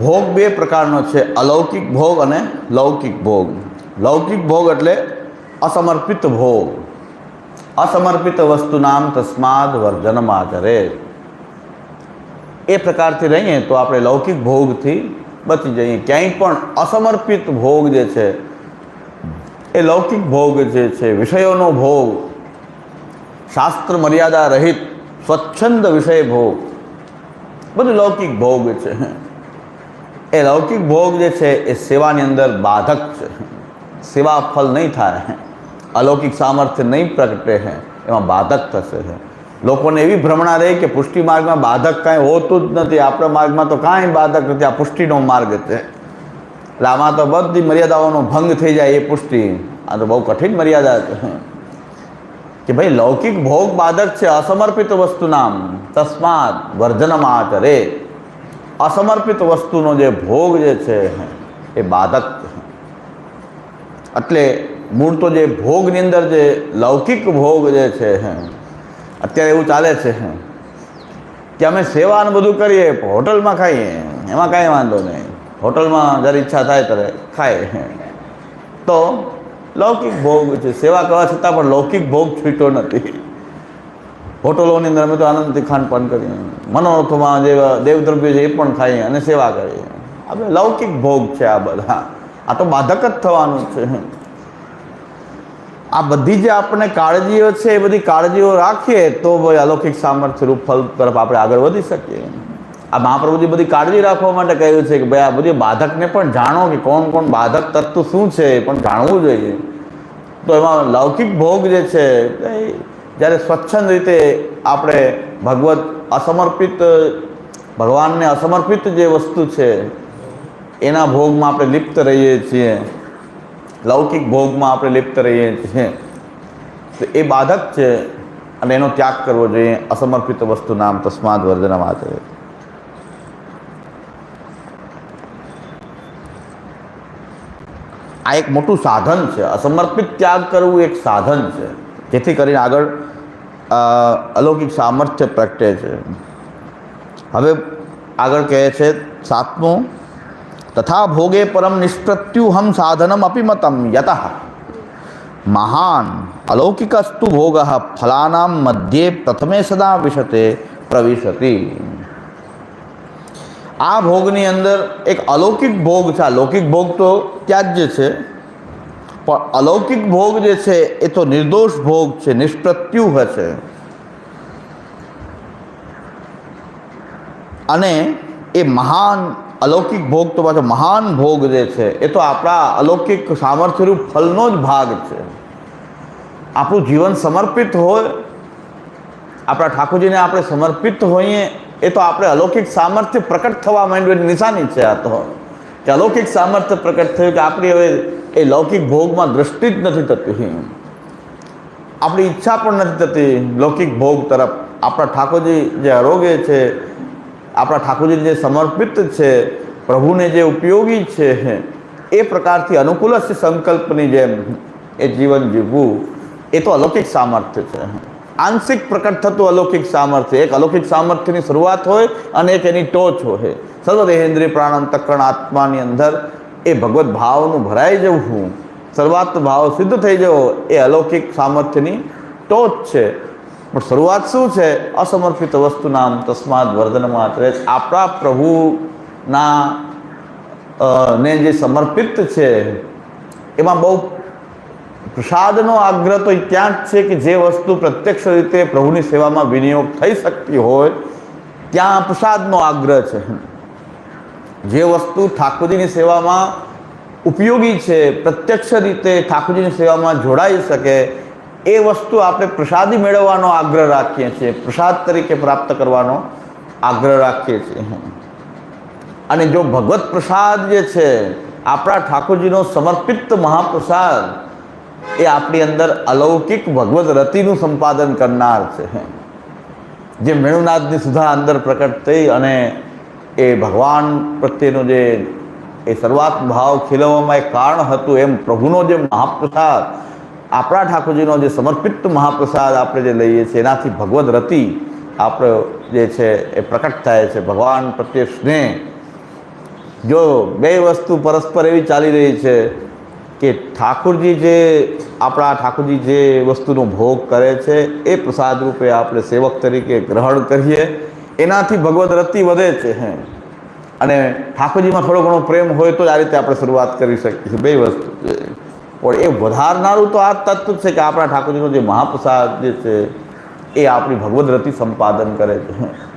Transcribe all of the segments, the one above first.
ભોગ બે પ્રકારનો છે, અલૌકિક ભોગ અને લૌકિક ભોગ. લૌકિક ભોગ એટલે અસમર્પિત ભોગ. અસમર્પિત વસ્તુ નામ તસ્માદ વર્જનમાચરે એ પ્રકારથી રહીએ તો આપણે લૌકિક ભોગથી બચી જઈએ. ક્યાંય પણ અસમર્પિત ભોગ જે છે, એ લૌકિક ભોગ જે છે, વિષયોનો ભોગ, શાસ્ત્ર મર્યાદા રહિત, સ્વચ્છંદ વિષય ભોગ, બધું લૌકિક ભોગ છે. એ લૌકિક ભોગ જે છે એ સેવાની અંદર બાધક છે સેવા ફલ નહીં થાય અલૌકિક સામર્થ્ય નહીં પ્રગટે છે એમાં બાધક થશે છે લોકોને એવી ભ્રમણા રહી કે પુષ્ટિ માર્ગમાં બાધક કાંઈ હોતું જ નથી આપણા માર્ગમાં તો કાંઈ બાધક નથી આ પુષ્ટિનો માર્ગ છે એટલે આમાં તો બધી મર્યાદાઓનો ભંગ થઈ જાય એ પુષ્ટિ આ તો બહુ કઠિન મર્યાદા છે કે ભાઈ લૌકિક ભોગ બાધક છે અસમર્પિત વસ્તુ નામ તસ્માત વર્જનમાચરે અસમર્પિત વસ્તુનો જે ભોગ જે છે એ બાધક એટલે મૂળ તો જે ભોગની અંદર જે લૌકિક ભોગ જે છે, અત્યારે એવું ચાલે છે કે અમે સેવા ને બધું કરીએ, હોટલમાં ખાઈએ, એમાં કાંઈ વાંધો નહીં. હોટલમાં જ્યારે ઈચ્છા થાય ત્યારે ખાય તો લૌકિક ભોગ છે, સેવા કરવા છતાં પણ લૌકિક ભોગ છૂટ્યો નથી. હોટલોની અંદર અમે તો આનંદથી ખાનપાન કરીએ. મનોરથોમાં જેવા દેવદ્રવ્યો છે એ પણ ખાઈએ અને સેવા કરીએ. આપણે લૌકિક ભોગ છે આ બધા. આ તો બાધક જ થવાનું છે. આ બધી જે આપણને કાળજીઓ છે, એ બધી કાળજીઓ રાખીએ તો ભાઈ અલૌકિક સામર્થ્ય રૂપ ફલ તરફ આપણે આગળ વધી શકીએ. આ મહાપ્રભુજી બધી કાળજી રાખવા માટે કહ્યું છે કે ભાઈ આ બધી બાધકને પણ જાણો કે કોણ કોણ બાધક તત્વ શું છે એ પણ જાણવું જોઈએ. તો એમાં લૌકિક ભોગ જે છે, એ જ્યારે સ્વચ્છંદ રીતે આપણે ભગવત અસમર્પિત, ભગવાનને અસમર્પિત જે વસ્તુ છે, એના ભોગમાં આપણે લિપ્ત રહીએ છીએ, લૌકિક ભોગમાં આપણે લિપ્ત રહીએ છીએ, તો એ બાધક છે અને એનો ત્યાગ કરવો જોઈએ, અસમર્પિત વસ્તુ નામ તસ્માદ વર્જના માત્ર આ એક મોટું સાધન છે. અસમર્પિત ત્યાગ કરવું એક સાધન છે. જેથી કરીને આગળ અ, અલૌકિક સામર્થ્ય પ્રગટે છે. હવે આગળ કહે છે સાતમું તથા ભોગે પરમ નિષ્પ્રત્યુહમ સાધનમ અપિમતમ યત. મહાન અલૌકિકસ્તુ ભોગ ફલાનામ મધ્યે પ્રથમે સદા વિશતે પ્રવિશતિ. આ ભોગની અંદર એક અલૌકિક ભોગ છે. આ લૌકિક ભોગ તો ત્યાજ્ય છે. પણ અલૌકિક ભોગ જે છે, એ તો નિર્દોષ ભોગ છે, નિષ્પ્રત્યુ હશે અને એ મહાન અલૌકિક ભોગ તો પાછો મહાન ભોગ જે છે, એ તો આપણા અલૌકિક સામર્થ્યરૂપ ફલનો જ ભાગ છે. આપણું જીવન સમર્પિત હોય, આપણા ઠાકોરજીને આપણે સમર્પિત હોઈએ, એ તો આપણે અલૌકિક સામર્થ્ય પ્રકટ થવા માંડ્યું નિશાની છે આ તો. કે અલૌકિક સામર્થ્ય પ્રકટ થયું કે આપણી હવે એ લૌકિક ભોગમાં દૃષ્ટિ જ નથી થતી આપણી ઈચ્છા પણ નથી થતી લૌકિક ભોગ તરફ. આપણા ઠાકોરજી જે આરોગ્ય છે, આપણા ઠાકોરજી જે સમર્પિત છે, પ્રભુને જે ઉપયોગી છે એ પ્રકારથી અનુકૂળ સંકલ્પની જેમ એ જીવન જીવવું, એ તો અલૌકિક સામર્થ્ય છે આંશિક પ્રકટ થતું અલૌકિક સામર્થ્ય, એક અલૌકિક સામર્થ્યની શરૂઆત હોય અને એક એની ટોચ હોય. સર્વદેહેન્દ્રિય પ્રાણાંતકરણ આત્માની અંદર એ ભગવત ભાવનું ભરાઈ જવું શરૂઆત ભાવ સિદ્ધ થઈ જવો, એ અલૌકિક સામર્થ્યની ટોચ છે. પણ શરૂઆત શું છે? અસમર્પિત વસ્તુ નામ તસ્માદ વર્ધન માત્ર આપણા પ્રભુના ને જે સમર્પિત છે, એમાં બહુ પ્રસાદનો આગ્રહ તો ત્યાં જ છે કે જે વસ્તુ પ્રત્યક્ષ રીતે પ્રભુની સેવામાં વિનિયોગ થઈ શકતી હોય, ત્યાં પ્રસાદનો આગ્રહ છે. જે વસ્તુ ઠાકોરજીની સેવામાં ઉપયોગી છે, પ્રત્યક્ષ રીતે ઠાકોરજીની સેવામાં જોડાઈ શકે, એ વસ્તુ આપણે પ્રસાદી મેળવવાનો આગ્રહ રાખીએ છીએ. પ્રસાદ તરીકે પ્રાપ્ત કરવાનો આગ્રહ રાખીએ છીએ અને જો ભગવત પ્રસાદ જે છે, આપણા ઠાકોરજીનો સમર્પિત મહાપ્રસાદ, એ આપણી અંદર અલૌકિક ભગવત રતિનું સંપાદન કરનાર છે જે મેણુનાથની સુધા અંદર પ્રકટ થઈ અને એ ભગવાન પ્રત્યેનો જે એ શરૂઆત ભાવ ખીલવવામાં એક કારણ હતું એમ પ્રભુનો જે મહાપ્રસાદ, આપણા ઠાકોરજીનો જે સમર્પિત મહાપ્રસાદ આપણે જે લઈએ છીએ, એનાથી ભગવદ રતિ આપણો જે છે એ પ્રકટ થાય છે ભગવાન પ્રત્યે સ્નેહ. જો બે વસ્તુ પરસ્પર એવી ચાલી રહી છે કે ઠાકુરજી જે, આપણા ઠાકુરજી જે વસ્તુનો ભોગ કરે છે, એ પ્રસાદ રૂપે આપણે સેવક તરીકે ગ્રહણ કરીએ, એનાથી ભગવદ્ રતિ વધે છે. હે અને ઠાકોરજીમાં થોડો ઘણો પ્રેમ હોય તો જ આ રીતે આપણે શરૂઆત કરી શકીએ છીએ. બે વસ્તુ છે. પણ એ વધારનારું તો આ તત્વ છે કે આપણા ઠાકોરજીનો જે મહાપ્રસાદ જે છે, એ આપણી ભગવદ રતિ સંપાદન કરે છે.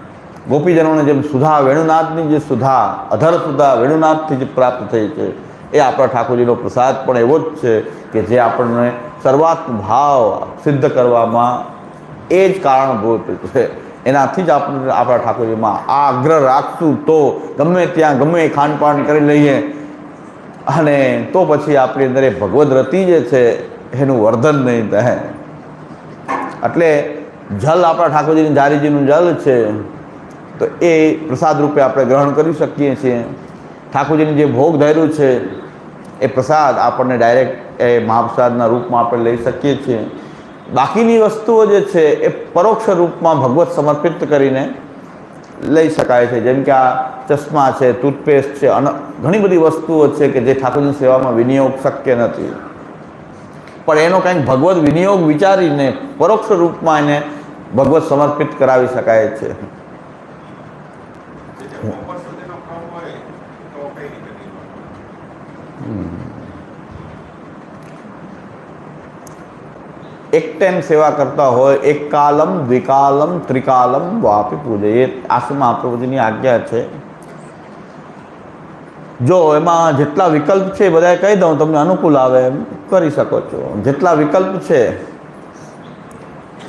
ગોપીજનોને જેમ સુધા વેણુનાથની જે સુધા, અધર સુધા વેણુનાથથી જે પ્રાપ્ત થઈ છે, એ આપણા ઠાકોરજીનો પ્રસાદ પણ એવો જ છે કે જે આપણને સર્વાત્મ ભાવ સિદ્ધ કરવામાં એ જ કારણભૂત છે. એનાથી જ આપણે આપણા ઠાકોરજીમાં આ આગ્રહ રાખશું તો ગમે ત્યાં ગમે ખાનપાન કરી લઈએ. અને તો પછી આપણી અંદર એ ભગવદ રતિ જે છે, એનું વર્ધન નહીં થાય. એટલે જલ આપણા ઠાકોરજીની જારીજીનું જલ છે, તો એ પ્રસાદ રૂપે આપણે ગ્રહણ કરી શકીએ છીએ. ઠાકોરજીને જે ભોગ ધર્યું છે, એ પ્રસાદ આપણને ડાયરેક્ટ એ મહાપ્રસાદના રૂપમાં આપણે લઈ શકીએ છીએ. બાકીની વસ્તુઓ જે છે એ પરોક્ષ રૂપમાં ભગવત સમર્પિત કરીને લઈ શકાય છે. જેમ કે આ ચશ્મા છે, ટૂથપેસ્ટ છે, અને ઘણી બધી વસ્તુઓ છે કે જે ઠાકોરની સેવામાં વિનિયોગ શક્ય નથી. પણ એનો કંઈક ભગવત વિનિયોગ વિચારીને પરોક્ષ રૂપમાં એને ભગવત સમર્પિત કરાવી શકાય છે જે ઉપર સુધીનો ક્રમ હોય તો કઈ રીતે નિર્માણ એક ટાઈમ સેવા કરતા હોય, એક કાલમ, દ્વિકાલમ, ત્રિકાલમ, વાપી પૂજે. એ આસુ મહાપ્રભુજીની આજ્ઞા છે. જો એમાં જેટલા વિકલ્પ છે એ બધા કહી દઉં, તમને અનુકૂળ આવે એમ કરી શકો છો. જેટલા વિકલ્પ છે,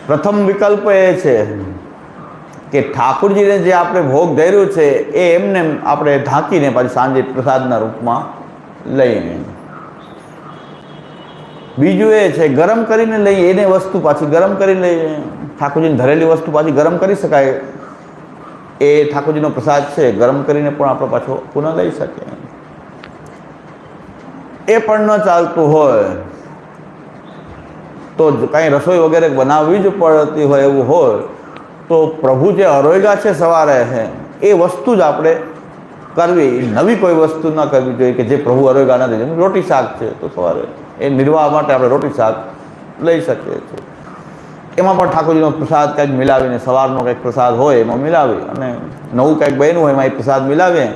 પ્રથમ વિકલ્પ એ છે કે ઠાકુરજીને જે આપણે ભોગ ધર્યું છે, એ એમને આપણે ઢાંકીને પાછી સાંજે પ્રસાદના રૂપમાં લઈને બીજું એ છે, ગરમ કરીને લઈએ એને વસ્તુ પાછી, ગરમ કરી લઈએ ઠાકોરજીને ધરેલી વસ્તુ પાછી ગરમ કરી શકાય. એ ઠાકોરજીનો પ્રસાદ છે, ગરમ કરીને પણ આપણે પાછો પુનઃ લઈ શકીએ. એ પણ ન ચાલતું હોય, તો કાંઈ રસોઈ વગેરે બનાવવી જ પડતી હોય એવું હોય, તો પ્રભુ જે અરોયગા છે સવારે છે એ વસ્તુ જ આપણે કરવી. નવી કોઈ વસ્તુ ન કરવી જોઈએ કે જે પ્રભુ અરોયગા નથી રોટી શાક છે, તો સવારે એ નિર્વાહ માટે આપણે રોટી શાક લઈ શકીએ છીએ. એમાં પણ ઠાકોરજીનો પ્રસાદ કંઈક મિલાવીને, સવારનો કંઈક પ્રસાદ હોય એમાં મિલાવી અને નવું કંઈક બન્યું હોય એમાં એ પ્રસાદ મિલાવીએ.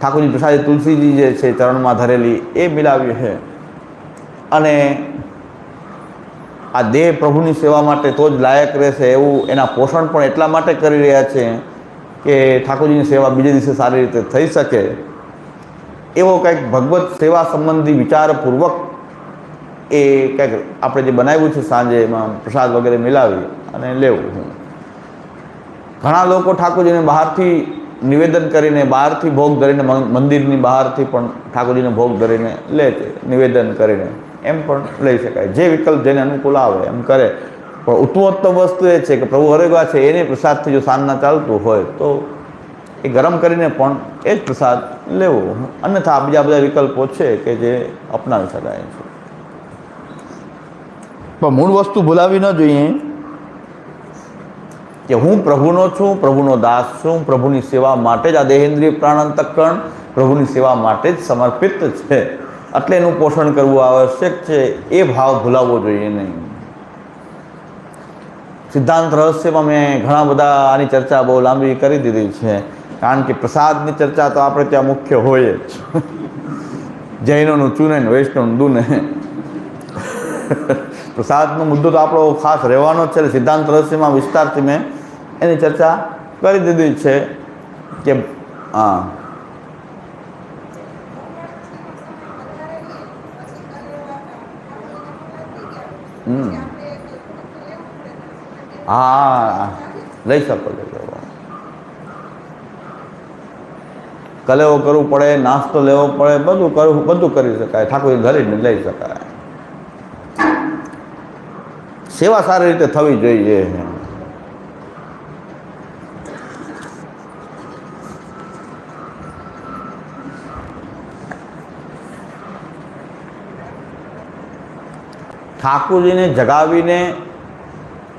ઠાકોરજી પ્રસાદ તુલસીજી જે છે ચરણમાં ધરેલી એ મિલાવી છે. અને આ દેહ પ્રભુની સેવા માટે તો જ લાયક રહેશે એવું એના પોષણ પણ એટલા માટે કરી રહ્યા છે કે ઠાકોરજીની સેવા બીજે દિવસે સારી રીતે થઈ શકે. એવો કંઈક ભગવત સેવા સંબંધી વિચારપૂર્વક એ કંઈક આપણે જે બનાવ્યું છે સાંજે એમાં પ્રસાદ વગેરે મિલાવી અને લેવું હું. ઘણા લોકો ઠાકોરજીને બહારથી નિવેદન કરીને, બહારથી ભોગ ધરીને મંદિરની બહારથી પણ ઠાકોરજીને ભોગ ધરીને લે છે, નિવેદન કરીને. એમ પણ લઈ શકાય. જે વિકલ્પ જેને અનુકૂળ આવે, એમ કરે. પણ ઉત્તમોત્તમ વસ્તુ એ છે કે પ્રભુ હરેગા છે, એને પ્રસાદથી જો સાંજના ચાલતું હોય, તો એ ગરમ કરીને પણ એ જ પ્રસાદ લેવો. અન્યથા બીજા બધા વિકલ્પો છે કે જે અપનાવી શકાય છે. પણ મૂળ વસ્તુ ભૂલાવી ન જોઈએ. કે હું પ્રભુનો છું, પ્રભુનો દાસ છું, પ્રભુની સેવા માટે જ આ દેહેન્દ્રિય પ્રાણાંતકરણ પ્રભુની સેવા માટે જ સમર્પિત છે. એટલે એનું પોષણ કરવું આવશ્યક છે, એ ભાવ ભૂલાવવો જોઈએ નહીં. સિદ્ધાંત રહસ્યમાં મેં ઘણા બધા આની ચર્ચા બહુ લાંબી કરી દીધી છે. કારણ કે પ્રસાદની ચર્ચા તો આપણે ત્યાં મુખ્ય હોય જ. જૈનોનું ચૂને વૈષ્ણવનું દૂને. પ્રસાદનો મુદ્દો તો આપણો ખાસ રહેવાનો જ છે એટલે સિદ્ધાંત રહસ્યમાં વિસ્તારથી મેં એની ચર્ચા કરી દીધી છે કે, હા. હા લઈ શકો છો કલેવો કરવું પડે, નાસ્તો લેવો પડે, બધું કરવું બધું કરી શકાય. ઠાકોર ધરીને લઈ શકાય. સેવા સારી રીતે થવી જોઈએ. ઠાકોરજીને જગાવીને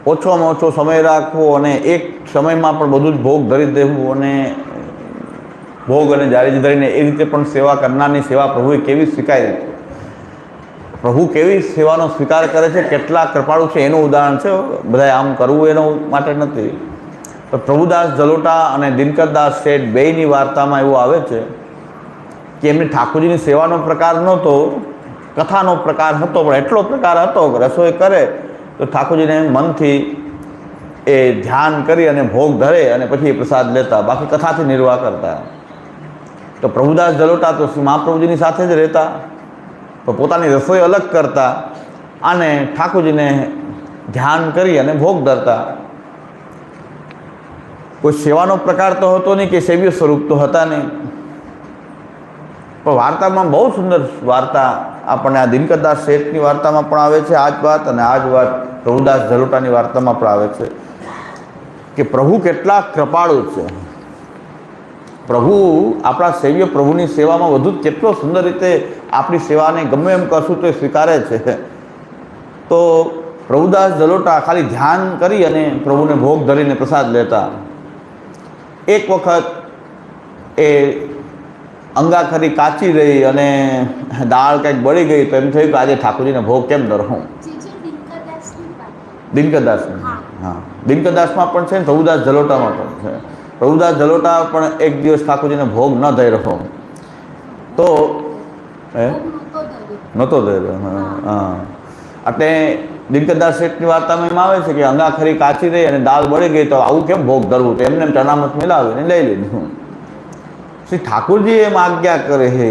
ઓછોમાં ઓછો સમય રાખવો અને એક સમયમાં પણ બધું જ ભોગ ધરી દેવું અને ભોગ અને જારી ધરીને એ રીતે પણ સેવા કરનારની સેવા પ્રભુએ કેવી સ્વીકારી પ્રભુ કેવી સેવાનો સ્વીકાર કરે છે, કેટલા કૃપાળુ છે એનું ઉદાહરણ છે, બધાએ આમ કરવું એનો માટે નથી. તો પ્રભુદાસ જલોટા અને દિનકરદાસ શેઠ બેયની વાર્તામાં એવું આવે છે કે એમની ઠાકોરજીની સેવાનો પ્રકાર નહોતો, કથાનો પ્રકાર હતો, પણ એટલો પ્રકાર હતો કે રસોઈ કરે, તો ઠાકોરજીને મનથી એ ધ્યાન કરી અને ભોગ ધરે અને પછી પ્રસાદ લેતા, બાકી કથાથી નિર્વાહ કરતા. તો પ્રભુદાસ જલોટા તો મહાપ્રભુજીની સાથે જ રહેતા. તો પોતાની રસોઈ અલગ કરતા અને ઠાકોરજીને ધ્યાન કરી અને ભોગ ધરતા. કોઈ સેવાનો પ્રકાર તો હતો નહીં કે સેવ્ય સ્વરૂપ તો હતા નહીં. પણ વાર્તામાં બહુ સુંદર વાર્તા આપણને આ દિનકરદાસ શેઠની વાર્તામાં પણ આવે છે આ જ વાત અને આ જ વાત પ્રભુદાસ ઝલોટાની વાર્તામાં પણ આવે છે કે પ્રભુ કેટલા કૃપાળુ છે. પ્રભુ આપણા સેવ્ય પ્રભુની સેવામાં વધુ કેટલો સુંદર રીતે આપણી સેવાને ગમે એમ કરશું તો એ સ્વીકારે છે. તો પ્રભુદાસ જલોટા ખાલી ધ્યાન કરી અને પ્રભુને ભોગ ધરીને પ્રસાદ લેતા. એક વખત એ અંગાખરી કાચી રહી અને દાળ કંઈક બળી ગઈ તો એમ થયું કે આજે ઠાકોરજીને ભોગ કેમ ધરવું દિનકરદાસની. દિનકરદાસ હા. દિનકરદાસમાં પણ છે ને પ્રભુદાસ જલોટામાં પણ છે. પ્રભુદાસ જલોટા પણ એક દિવસ ઠાકોરજીને ભોગ ન દઈ રહ્યો તો હે? નહોતો ધર્યો. હા એટલે દિનકરદાસ શેઠની વાર્તામાં એમ આવે છે કે અંગાખરી કાચી રહી અને દાળ બળી ગઈ તો આવું કેમ ભોગ ધરવું? તો એમને એમ ટનામત મિલાવીને લઈ લીધું. શ્રી ઠાકોરજી એમ આજ્ઞા કરે. છે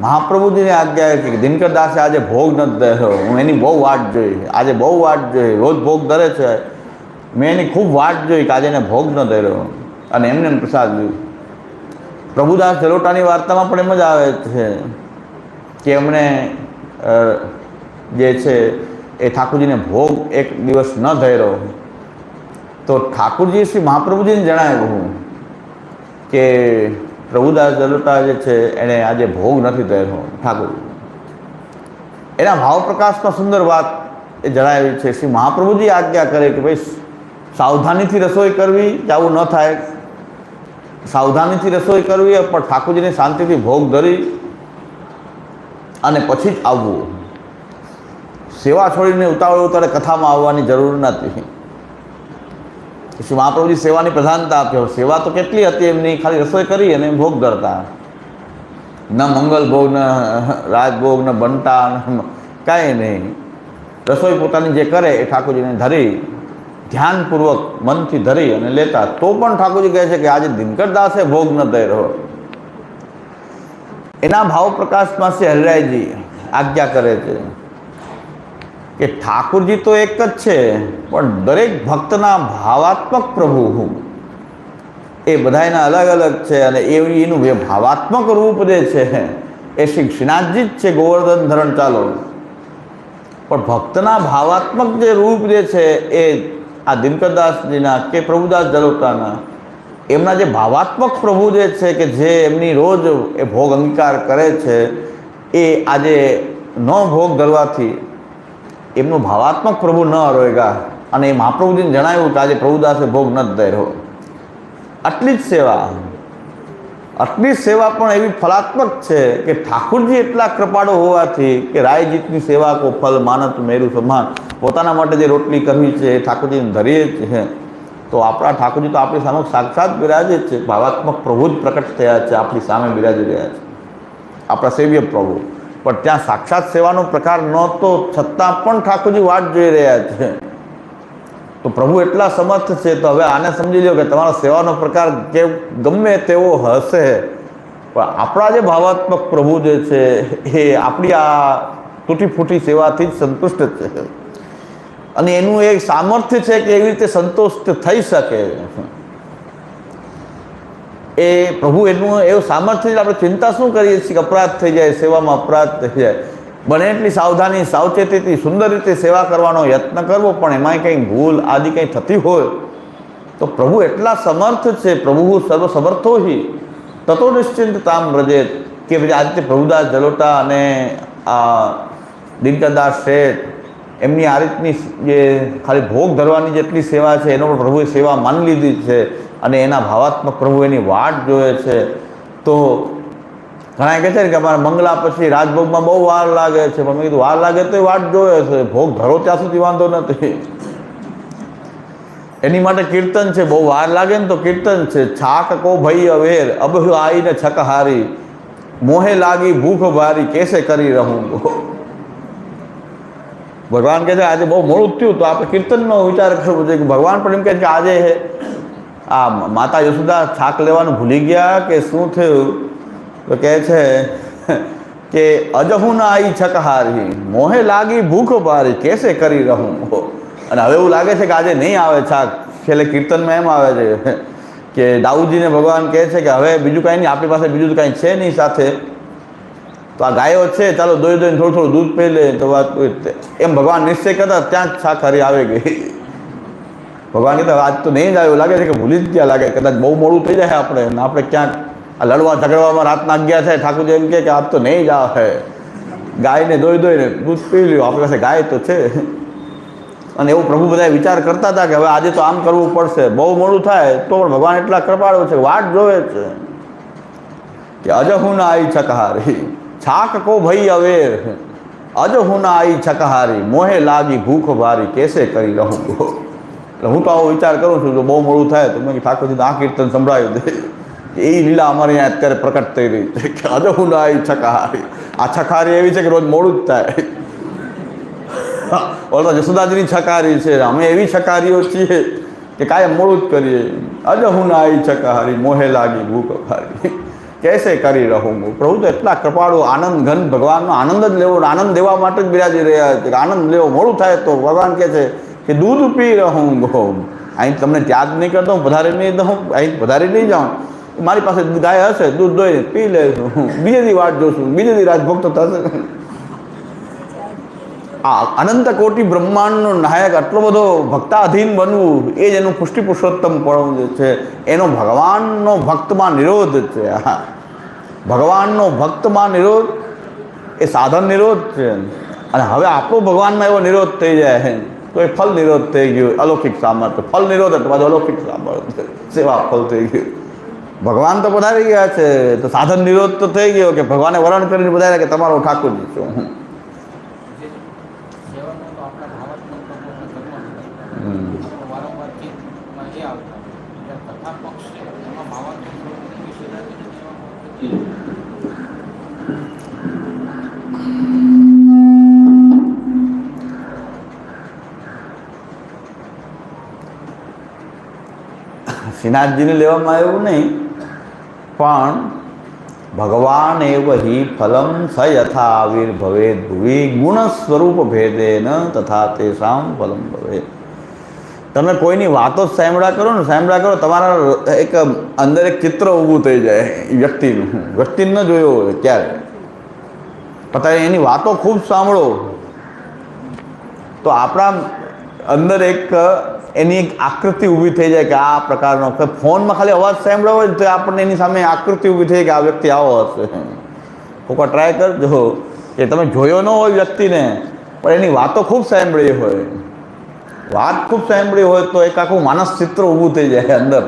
મહાપ્રભુજીની આજ્ઞા કે દિનકરદાસે આજે ભોગ નથી ધર્યો. હું એની બહુ વાટ જોઈ. આજે બહુ વાટ જોઈ. રોજ ભોગ ધરે છે. મેં એની ખૂબ વાટ જોઈ કે આજે એને ભોગ ન ધર્યો. અને એમને એમ પ્રસાદ પ્રભુદાસ જલોટાની વાર્તામાં પણ એમ જ આવે છે. કે એમણે જે છે એ ઠાકોરજીને ભોગ એક દિવસ ન ધર્યો. તો ઠાકોરજી શ્રી મહાપ્રભુજીને જણાવ્યું કે પ્રભુદાસ જલોટા જે છે એણે આજે ભોગ નથી ધર્યો ઠાકોર એના ભાવ પ્રકાશમાં સુંદર વાત એ જણાવી છે. શ્રી મહાપ્રભુજી આજ્ઞા કરે કે ભાઈ, સાવધાનીથી રસોઈ કરવી કે આવું ન થાય. સાવધાનીથી રસોઈ કરવી, પણ ઠાકોરજીને શાંતિથી ભોગ ધરી અને પછી જ આવવું. સેવા છોડીને ઉતાવળ ઉતારે કથામાં આવવાની જરૂર નથી. શ્રી મહાપ્રભુજી સેવાની પ્રધાનતા આપ્યો સેવા તો કેટલી હતી એમની? ખાલી રસોઈ કરી અને ભોગ ધરતા ન મંગલ ભોગ, ન રાજભોગ ન બનતા કાંઈ નહીં. રસોઈ પોતાની જે કરે એ ઠાકોરજીને ધરી, ધ્યાનપૂર્વક મનથી ધરી અને લેતા. તો પણ ઠાકોરજી કહે છે કે આજે દિનકરદાસે ભોગ ન દઈ રહ્યો એના ભાવ પ્રકાશમાં શ્રી હરિરાયજી આજ્ઞા કરે છે કે ઠાકુરજી તો એક જ છે, પણ દરેક ભક્તના ભાવાત્મક પ્રભુ હું. એ બધાયના અલગ અલગ છે અને એનું જે ભાવાત્મક રૂપ જે છે, એ શ્રી શ્રીનાથજી જ છે, ગોવર્ધન ધરણ ચાલો. પણ ભક્તના ભાવાત્મક જે રૂપ જે છે, એ આ દિનકરદાસજીના કે પ્રભુદાસ જલોટાના એમના જે ભાવાત્મક પ્રભુ જે છે કે જે એમની રોજ એ ભોગ અંગીકાર કરે છે, એ આજે ન ભોગ ધરવાથી એમનું ભાવાત્મક પ્રભુ ન રોયગા. અને એ મહાપ્રભુજીને જણાવ્યું કે આજે પ્રભુદાસે ભોગ ન ધર્યો. આટલી જ સેવા. આટલી સેવા પણ એવી ફલાત્મક છે કે ઠાકુરજી એટલા કૃપાળો હોવાથી કે રાયજીતની સેવા કો ફલ, માનત, મેરુ સમાન પોતાના માટે જે રોટલી કરવી છે એ ઠાકુરજીને ધરીએ જ છે તો આપણા ઠાકોરજી તો આપણી સામે સાક્ષાત બિરાજે છે. ભાવાત્મક પ્રભુ જ પ્રકટ થયા છે, આપણી સામે બિરાજી રહ્યા છે. આપણા સેવ્ય પ્રભુ. પણ ત્યાં સાક્ષાત સેવાનો પ્રકાર નહોતો છતાં પણ ઠાકોરજી વાટ જોઈ રહ્યા છે. તો પ્રભુ એટલા સમર્થ છે, તો હવે આને સમજી લો કે તમારો સેવાનો પ્રકાર કે ગમે તેવો હશે. પણ આપણા જે ભાવાત્મક પ્રભુ જે છે, એ આપણી આ તૂટી ફૂટી સેવાથી જ સંતુષ્ટ છે. અને એનું એક સામર્થ્ય છે કે એવી રીતે સંતોષ થઈ શકે. એ પ્રભુ એનું એવું સામર્થ્ય આપણે ચિંતા શું કરીએ છીએ કે અપરાધ થઈ જાય, સેવામાં અપરાધ થઈ જાય. બને એટલી સાવધાની, સાવચેતીથી, સુંદર રીતે સેવા કરવાનો યત્ન કરવો, પણ એમાંય કંઈ ભૂલ આદિ કંઈ થતી હોય, તો પ્રભુ એટલા સમર્થ છે, પ્રભુ સર્વ સમર્થો હિ. તતો નિશ્ચિંત તામ વ્રજે કે આ પ્રભુદાસ જલોટા અને આ દિનકરદાસ શેઠ એમની આ રીતની જે ખાલી ભોગ ધરવાની જેટલી સેવા છે, એનો પણ પ્રભુએ સેવા માની લીધી છે અને એના ભાવાત્મક પ્રભુ એની વાટ જોવે છે. તો ઘણા કહે છે ને કે અમારે મંગલા પછી રાજભોગમાં બહુ વાર લાગે છે, પણ મેં કીધું વાર લાગે તો વાટ જોવે છે. ભોગ ધરો ત્યાં સુધી વાંધો નથી. એની માટે કીર્તન છે, બહુ વાર લાગે ને તો કીર્તન છે. છાક કો ભઈ અવેર અબ આઈને છક હારી મોહે લાગી ભૂખ ભારી, કેસે કરી રહું? ભગવાન કહે છે, આજે બહુ મોડું થયું, તો આપણે કીર્તનનો વિચાર કરવો જોઈએ કે ભગવાન પણ એમ કહે છે કે આજે આ માતા યશોદા થાક લેવાનું ભૂલી ગયા કે શું થયું? તો કહે છે, કે અજહુના આઈ છકહારી, મોહે લાગી ભૂખ ભારી, કેસે કરી રહું? અને હવે એવું લાગે છે કે આજે નહીં આવે છાક છેલ્લે કીર્તનમાં એમ આવે છે કે દાઉદજીને ભગવાન કહે છે કે હવે બીજું કાંઈ નહીં, આપણી પાસે બીજું કાંઈ છે નહીં સાથે. તો આ ગાયો છે, ચાલો દોઈ દોઈને થોડું થોડું દૂધ પી લે, તો વાત એમ ભગવાન નિશ્ચય કરતા ત્યાં જ છાક હારી આવે ગઈ. ભગવાન કહેતા, આજ તો નહીં જ આવ્યું. લાગે છે કે ભૂલી જ ગયા. લાગે, કદાચ બહુ મોડું થઈ જાય આપણે. અને આપણે ક્યાંક આ લડવા ઝઘડવામાં રાતના અગિયાર થાય, ઠાકોરજી એમ કે, આજ તો નહીં જ આવે. ગાયને દોઈ દોઈને દૂધ પી લ્યો. આપણી પાસે ગાય તો છે. અને એવું પ્રભુ બધા વિચાર કરતા હતા કે હવે આજે તો આમ કરવું પડશે. બહુ મોડું થાય, તો પણ ભગવાન એટલા કૃપાળો છે વાટ જોવે છે. કે અજહુ ના આઈ છકહારી. છાક કો ભઈ અવેર અજહુ ના આઈ છકહારી મોહે લાગી ભૂખ ભારી કેસે કરી રહું એટલે હું તો આવો વિચાર કરું છું જો બહુ મોડું થાય તો મેં ઠાકોરજી આ કીર્તન સંભળાવ્યું દે. એ લીલા અમારે અહીંયા અત્યારે પ્રકટ થઈ રહી છે કે અજહુ ના આઈ છકહારી. આ છકહારી એવી છે કે રોજ મોડું જ થાય. ઓલો જસોદાજીની છકારી છે, અમે એવી છકારીઓ છીએ કે કાયમ મોડું જ કરીએ. અજ હું ના આવી છકાહારી, મોહે લાગી ભૂખ હારી કેસે કરી રહું પ્રભુ તો એટલા કૃપાળુ, આનંદ ઘન ભગવાનનો આનંદ જ લેવો, આનંદ દેવા માટે જ બિરાજી રહ્યા છે. આનંદ લેવો, મોડું થાય તો ભગવાન કહે છે કે દૂધ પી રહું ગો અહીં તમને ત્યાગ નહીં કરતો, હું વધારે નહીં દઉં, અહીં વધારે નહીં જાઉં. મારી પાસે ગાય હશે, દૂધ દોઈને પી લઈશું બીજેથી વાટ જોશું બીજેથી રાજભક્ત થશે. આ અનંત કોટી બ્રહ્માંડનો નાયક આટલો બધો ભક્તાધીન બનવું એ જ એનું પુષ્ટિ પુરુષોત્તમ પણ જે છે, એનો ભગવાનનો ભક્તમાં નિરોધ છે. હા. ભગવાનનો ભક્તમાં નિરોધ એ સાધન નિરોધ છે. અને હવે આપણો ભગવાનમાં એવો નિરોધ થઈ જાય તો એ ફલ નિરોધ થઈ ગયો, અલૌકિક સામર્થ્ય. ફલ નિરોધ અથવા તો અલૌકિક સામર્થ્ય. સેવા ફલ થઈ ગયું. ભગવાન તો પધારી ગયા છે. તો સાધન નિરોધ તો થઈ ગયો કે ભગવાને વરણ કરીને બધાયા કે તમારો ઠાકોરજી છું. હું સેવાનું તો આપણા ભાવાત્મક કર્મોને કરવાનું હમ. વારંવાર ચિત્તમાં એ આવતા એટલે કથા પક્ષ છે એમાં ભાવાત્મક પ્રવૃત્તિ વિશે શ્રીનાથજીને લેવામાં આવ્યું નહીં પણ ભગવાન એવ હિ ફલમ સ યથા આવિર્ભવેદ ભુવિ ગુણ સ્વરૂપ ભેદેન તથા તેષામ ફલમ ભવે તમે કોઈની વાતો સાંભળ્યા કરો ને સાંભળ્યા કરો, તમારા એક અંદર એક ચિત્ર ઊભું થઈ જાય વ્યક્તિનું. વ્યક્તિને ન જોયો હોય ક્યારે? પતા એની વાતો ખૂબ સાંભળો. તો આપણા અંદર એક એની એક આકૃતિ ઊભી થઈ જાય કે આ પ્રકારનો ફોનમાં ખાલી અવાજ સાંભળ્યો હોય તો આપણને એની સામે આકૃતિ ઊભી થઈ કે આ વ્યક્તિ આવો હશે. કોઈક ટ્રાય કરજો. કે તમે જોયો ન હોય વ્યક્તિને, પણ એની વાતો ખૂબ સાંભળી હોય. વાત ખૂબ સાંભળી હોય તો એક આખું માનસ ચિત્ર ઊભું થઈ જાય અંદર.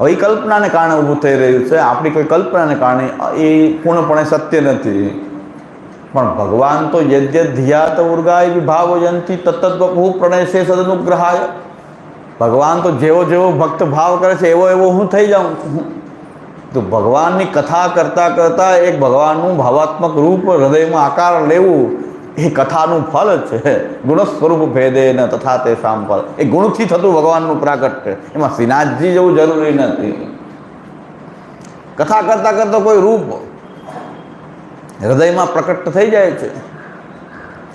હવે કલ્પનાને કારણે ઊભું થઈ રહ્યું છે. આપણી કોઈ કલ્પનાને કારણે એ પૂર્ણપણે સત્ય નથી. પણ ભગવાન તો યજ્ઞ ધ્યાત ઉર્ગાય વિભાવયંતી તત્તત્વ પ્રણયસે સદનુગ્રહાય. ભગવાન તો જેવો જેવો ભક્ત ભાવ કરે છે, એવો એવો હું થઈ જાઉં છું. તો ભગવાનની કથા કરતાં કરતાં એક ભગવાનનું ભાવાત્મક રૂપ હૃદયમાં આકાર લેવું એ કથાનું ફળ છે. ગુણ સ્વરૂપ ભેદે ન તથા તે શામ ફળ. એ ગુણથી થતું ભગવાનનું પ્રાગટ છે. એમાં શ્રીનાથજી જેવું જરૂરી નથી. કથા કરતાં કરતાં કોઈ રૂપ હૃદયમાં પ્રકટ થઈ જાય છે.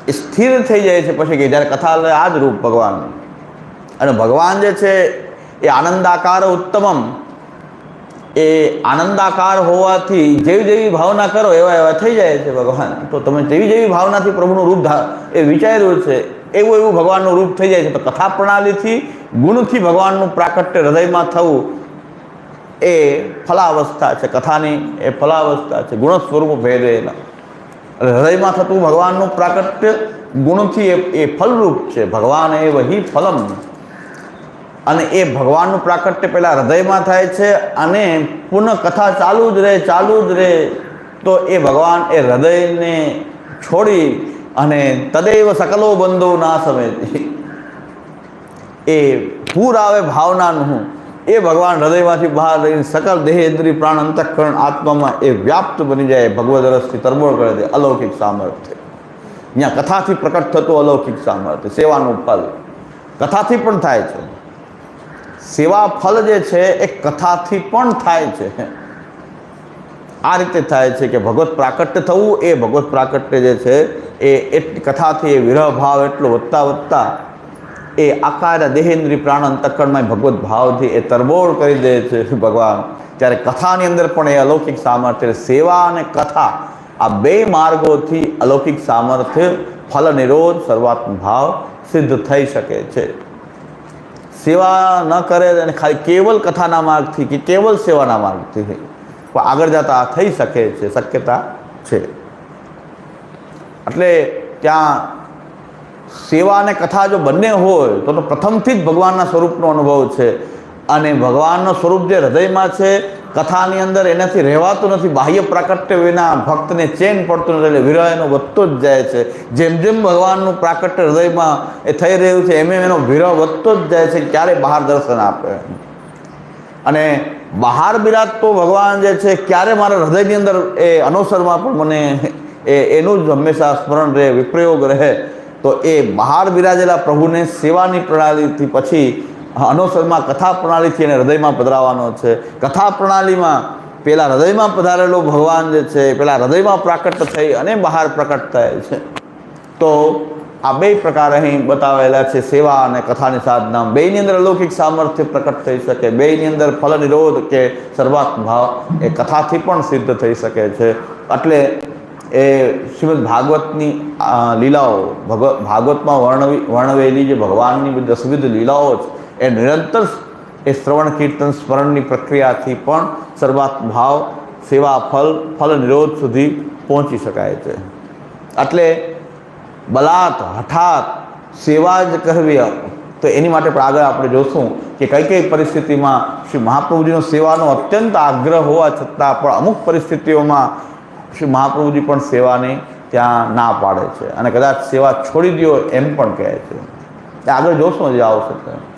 એ સ્થિર થઈ જાય છે પછી કે જ્યારે કથા આ જ રૂપ ભગવાનનું. અને ભગવાન જે છે એ આનંદાકાર ઉત્તમમ. એ આનંદાકાર હોવાથી જેવી જેવી ભાવના કરો, એવા એવા થઈ જાય છે ભગવાન. તો તમે જેવી જેવી ભાવનાથી પ્રભુનું રૂપ એ વિચાર્યું છે, એવું એવું ભગવાનનું રૂપ થઈ જાય છે. તો કથા પ્રણાલીથી, ગુણથી ભગવાનનું પ્રાકટ્ય હૃદયમાં થવું એ ફલાવસ્થા છે. કથાની એ ફલાવસ્થા છે. ગુણ સ્વરૂપ ભેદેલા હૃદયમાં થતું ભગવાનનું પ્રાકટ્ય ગુણથી એ એ ફલરૂપ છે. ભગવાન એ વહી ફલમ. અને એ ભગવાનનું પ્રાકટ્ય પહેલાં હૃદયમાં થાય છે અને પુનઃ કથા ચાલુ જ રહે, ચાલુ જ રહે. તો એ ભગવાન એ હૃદયને છોડી અને તદૈવ સકલો બંધો ના સમેતી એ પૂર આવે ભાવનાનું. એ ભગવાન હૃદયમાંથી બહાર રહીને સકલ દેહ ઇન્દ્રિય પ્રાણ અંતઃકરણ આત્મામાં એ વ્યાપ્ત બની જાય ભગવદ રસથી તરબોળ કરે તે અલૌકિક સામર્થ્ય. અહીંયા કથાથી પ્રકટ થતું અલૌકિક સામર્થ્ય, સેવાનું ફલ. કથાથી પણ થાય છે. સેવા ફલ જે છે એ કથાથી પણ થાય છે. આ રીતે થાય છે કે ભગવત પ્રાકટ્ય થવું, એ ભગવત પ્રાકટ્ય જે છે એ એટલી કથાથી એ વિરહ ભાવ એટલો વધતા વધતા એ આકાર દેહેન્દ્રી પ્રાણ અંતકરણમાં ભગવત ભાવથી એ તરબોળ કરી દે છે ભગવાન. ત્યારે કથાની અંદર પણ એ અલૌકિક સામર્થ્ય સેવા અને કથા આ બે માર્ગોથી અલૌકિક સામર્થ્ય ફલ નિરોધ સર્વાત્મ ભાવ સિદ્ધ થઈ શકે છે. સેવા ન કરે અને ખાલી કેવલ કથાના માર્ગથી કે કેવલ સેવાના માર્ગથી આગળ જતા થઈ શકે છે, શક્યતા છે. એટલે ત્યાં સેવા અને કથા જો બંને હોય તો પ્રથમથી જ ભગવાનના સ્વરૂપનો અનુભવ છે. અને ભગવાનનું સ્વરૂપ જે હૃદયમાં છે કથાની અંદર એનાથી રહેવાતું નથી. બાહ્ય પ્રાકટ્ય વિના ભક્તને ચેન પડતું નથી. એટલે વિરહ વધતો જ જાય છે. જેમ જેમ ભગવાનનું પ્રાકટ્ય હૃદયમાં એ થઈ રહ્યું છે, એમ એમ એનો વિરહ વધતો જ જાય છે. ક્યારે બહાર દર્શન આપે? અને બહાર બિરાજતો ભગવાન જે છે, ક્યારે મારા હૃદયની અંદર એ અનોસરમાં પણ મને એ, એનું જ હંમેશા સ્મરણ રહે, વિપ્રયોગ રહે. તો એ બહાર બિરાજેલા પ્રભુને સેવાની પ્રણાલીથી પછી અનોસરમાં કથા પ્રણાલીથી એને હૃદયમાં પધરાવવાનો છે. કથા પ્રણાલીમાં પેલા હૃદયમાં પધારેલો ભગવાન જે છે, પેલા હૃદયમાં પ્રાકટ થઈ અને બહાર પ્રકટ થાય છે. તો આ બે પ્રકાર અહીં બતાવેલા છે, સેવા અને કથાની સાધના બેની અંદર અલૌકિક સામર્થ્ય પ્રકટ થઈ શકે, બેની અંદર ફલ નિરોધ કે સર્વાત્મ ભાવ એ કથાથી પણ સિદ્ધ થઈ શકે છે. એટલે એ શ્રીમદ ભાગવતની લીલાઓ, ભગ, ભાગવતમાં વર્ણવી, વર્ણવેલી જે ભગવાનની બધી દસવિધ લીલાઓ છે એ નિરંતર એ શ્રવણ, કીર્તન, સ્મરણની પ્રક્રિયાથી પણ સર્વાત્મ ભાવ, સેવા, ફલ ફલ નિરોધ સુધી પહોંચી શકાય છે. એટલે બલાત, હઠાત, સેવા જ કરવી તો એની માટે પણ આગળ આપણે જોશું કે કઈ કઈ પરિસ્થિતિમાં શ્રી મહાપ્રભુજીનો સેવાનો અત્યંત આગ્રહ હોવા છતાં પણ અમુક પરિસ્થિતિઓમાં શ્રી મહાપ્રભુજી પણ સેવાની ત્યાં ના પાડે છે. અને કદાચ સેવા છોડી દો એમ પણ કહે છે. આગળ જોશું જે આવશે